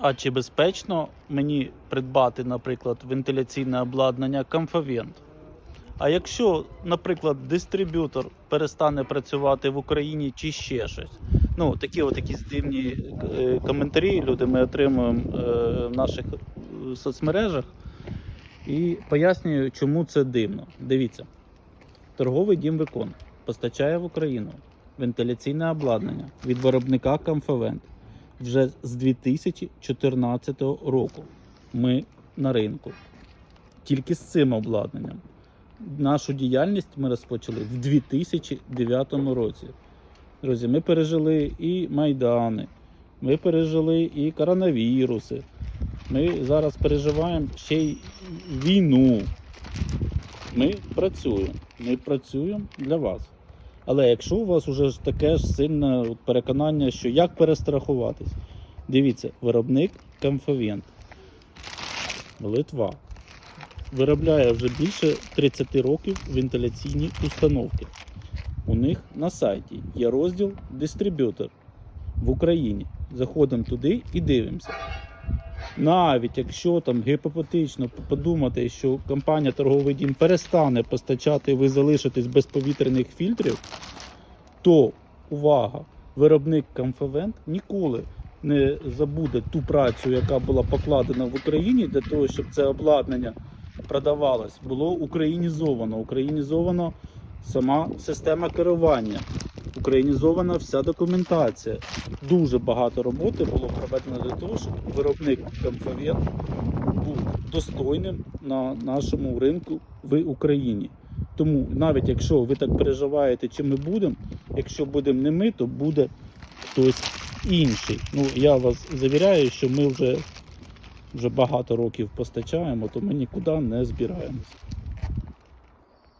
А чи безпечно мені придбати, наприклад, вентиляційне обладнання Comfavent? А якщо, наприклад, дистриб'ютор перестане працювати в Україні чи ще щось? Ну, такі от якісь дивні е, коментарі люди ми отримуємо е, в наших е, соцмережах. І пояснюю, чому це дивно. Дивіться, торговий дім Викон постачає в Україну вентиляційне обладнання від виробника Comfavent вже з 2014 року. Ми на ринку. Тільки з цим обладнанням. Нашу діяльність ми розпочали в 2009 році. Друзі, ми пережили і майдани, ми пережили і коронавіруси. Ми зараз переживаємо ще й війну. Ми працюємо. Ми працюємо для вас. Але якщо у вас вже таке ж сильне переконання, що як перестрахуватись, дивіться, виробник Comfavent, Литва, виробляє вже більше 30 років вентиляційні установки. У них на сайті є розділ дистриб'ютор в Україні. Заходимо туди і дивимося. Навіть якщо там гіпотетично подумати, що компанія торговий дім перестане постачати, і ви залишитесь без повітряних фільтрів, то увага, виробник Comfavent ніколи не забуде ту працю, яка була покладена в Україні для того, щоб це обладнання продавалось, було українізовано. Українізовано сама система керування, українізована вся документація. Дуже багато роботи було проведено для того, щоб виробник Comfavent був достойним на нашому ринку в Україні. Тому навіть якщо ви так переживаєте, чи ми будемо, якщо будемо не ми, то буде хтось інший. Ну я вас завіряю, що ми вже, вже багато років постачаємо, то ми нікуди не збираємося.